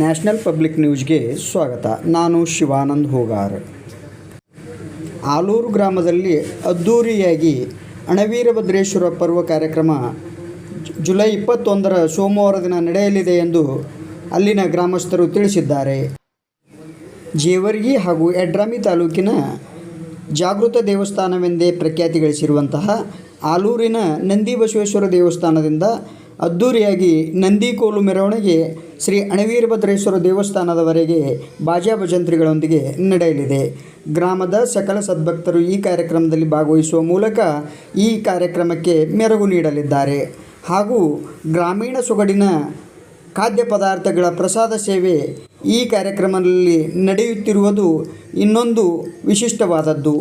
National public ನ್ಯೂಸ್ಗೆ ಸ್ವಾಗತ. ನಾನು ಶಿವಾನಂದ್ ಹೋಗಾರ್. ಆಲೂರು ಗ್ರಾಮದಲ್ಲಿ ಅದ್ಧೂರಿಯಾಗಿ ಅಣವೀರಭದ್ರೇಶ್ವರ ಪರ್ವ ಕಾರ್ಯಕ್ರಮ ಜುಲೈ ಇಪ್ಪತ್ತೊಂದರ ಸೋಮವಾರ ದಿನ ನಡೆಯಲಿದೆ ಎಂದು ಅಲ್ಲಿನ ಗ್ರಾಮಸ್ಥರು ತಿಳಿಸಿದ್ದಾರೆ. ಜೇವರ್ಗಿ ಹಾಗೂ ಯಡ್ರಾಮಿ ತಾಲೂಕಿನ ಜಾಗೃತ ದೇವಸ್ಥಾನವೆಂದೇ ಪ್ರಖ್ಯಾತಿ ಗಳಿಸಿರುವಂತಹ ಆಲೂರಿನ ನಂದಿ ಬಸವೇಶ್ವರ ದೇವಸ್ಥಾನದಿಂದ ಅದ್ದೂರಿಯಾಗಿ ನಂದಿಕೋಲು ಮೆರವಣಿಗೆ ಶ್ರೀ ಅಣವೀರಭದ್ರೇಶ್ವರ ದೇವಸ್ಥಾನದವರೆಗೆ ಬಾಜಾ ಭಜಂತ್ರಿಗಳೊಂದಿಗೆ ನಡೆಯಲಿದೆ. ಗ್ರಾಮದ ಸಕಲ ಸದ್ಭಕ್ತರು ಈ ಕಾರ್ಯಕ್ರಮದಲ್ಲಿ ಭಾಗವಹಿಸುವ ಮೂಲಕ ಈ ಕಾರ್ಯಕ್ರಮಕ್ಕೆ ಮೆರಗು ನೀಡಲಿದ್ದಾರೆ. ಹಾಗೂ ಗ್ರಾಮೀಣ ಸೊಗಡಿನ ಖಾದ್ಯ ಪದಾರ್ಥಗಳ ಪ್ರಸಾದ ಸೇವೆ ಈ ಕಾರ್ಯಕ್ರಮದಲ್ಲಿ ನಡೆಯುತ್ತಿರುವುದು ಇನ್ನೊಂದು ವಿಶಿಷ್ಟವಾದದ್ದು.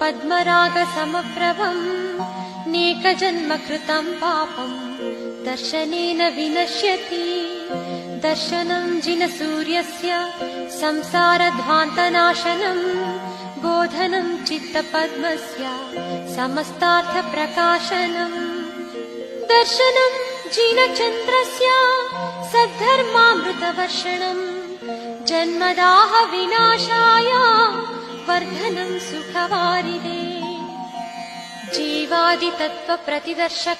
पद्मरागसमप्रभम् नेकजन्मकृतं पापम् दर्शनेन विनश्यति। दर्शनं जिनसूर्यस्य संसारध्वान्तनाशनम् बोधनं चित्तपद्मस्य समस्तार्थप्रकाशनम् दर्शनं जिनचन्द्रस्य सद्धर्मामृतवर्षणम् जन्मदाह विनाशाय वर्धनं सुखवारिदे। जीवादितत्त्वप्रतिदर्शक